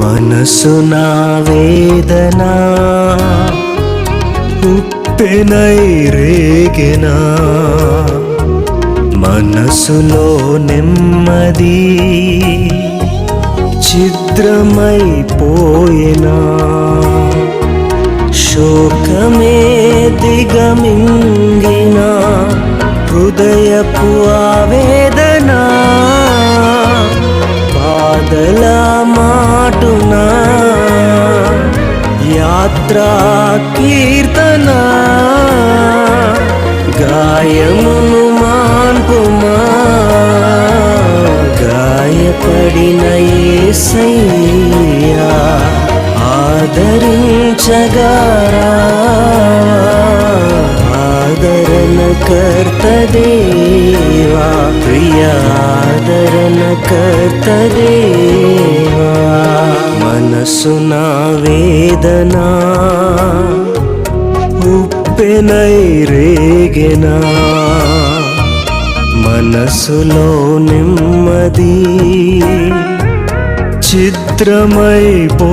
మనసు నా వేదనా? ఉప్పెనై రేగెనా? మనసులో నెమ్మది ఛిద్రమైపోయేనా శోకమే దిగమింగిన? హృదయపు ఆవేదన? బాధల యాత్రా కీర్తన గాయమును మాన్పుమా? గాయపడిన ఏసయ్యా ఆదరించగారా? ఆదరణ కర్తదేవా ప్రియాదరణ కర్తదేవా మనసు నా వేదనా ఉప్పెనై రేగెనా. మనసులో నెమ్మది చిత్రమైపో